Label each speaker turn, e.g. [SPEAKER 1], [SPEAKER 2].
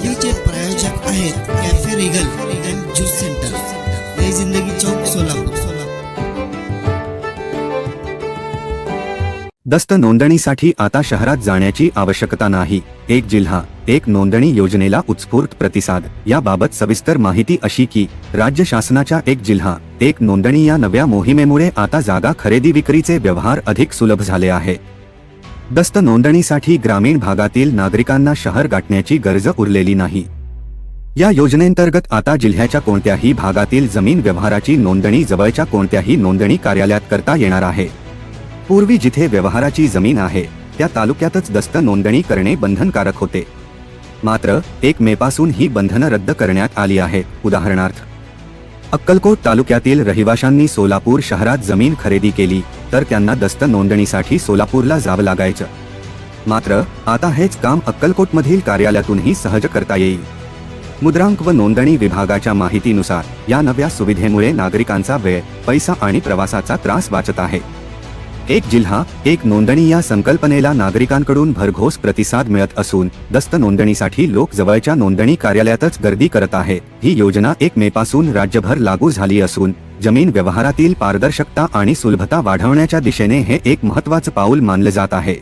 [SPEAKER 1] हे जे प्रायोजक आहेत cafe Regal and juice centre हे जिंदगी चौक सोलापूर
[SPEAKER 2] दस्त नोंदणीसाठी आता शहरात जाण्याची आवश्यकता नाही. एक जिल्हा एक नोंदणी योजनेला उत्स्फूर्त प्रतिसाद. याबाबत सविस्तर माहिती अशी की राज्य शासनाच्या एक जिल्हा एक नोंदणी या नव्या मोहिमेमुळे आता जागा खरेदी विक्रीचे व्यवहार अधिक सुलभ झाले आहे. दस्त नोंदणीसाठी ग्रामीण भागातील नागरिकांना शहर गाठण्याची गरज उरलेली नाही. या योजनेंतर्गत आता जिल्ह्याच्या कोणत्याही भागातील जमीन व्यवहाराची नोंदणी जवळच्या कोणत्याही नोंदणी कार्यालयात करता येणार आहे. पूर्वी जिथे व्यवहाराची जमीन आहे त्या तालुक्यातच दस्त नोंदणी करणे बंधनकारक होते. मात्र एक मे पासून ही बंधनं रद्द करण्यात आली आहेत. उदाहरणार्थ अक्कलकोट तालुक्यातील रहिवाशांनी सोलापूर शहरात जमीन खरेदी केली. तर त्यांना दस्त नोंदणीसाठी सोलापूरला जावं लागायचं. मात्र आता हेच काम अक्कलकोटमधील कार्यालयातूनही सहज करता येईल. मुद्रांक व नोंदणी विभागाच्या माहितीनुसार या नव्या सुविधेमुळे नागरिकांचा वेळ पैसा आणि प्रवासाचा त्रास वाचत आहे. एक जिल्हा एक नोंदणी या संकल्पनेला नागरिकांकडून भरघोस प्रतिसाद मिळत असून दस्त नोंदणीसाठी लोक जवळच्या नोंदणी कार्यालयातच गर्दी करत आहेत ही योजना एक मे पासून राज्यभर लागू झाली असून जमीन व्यवहारातील पारदर्शकता आणि सुलभता वाढवण्याच्या दिशेने हे एक महत्वाचं पाऊल मानलं जात आहे.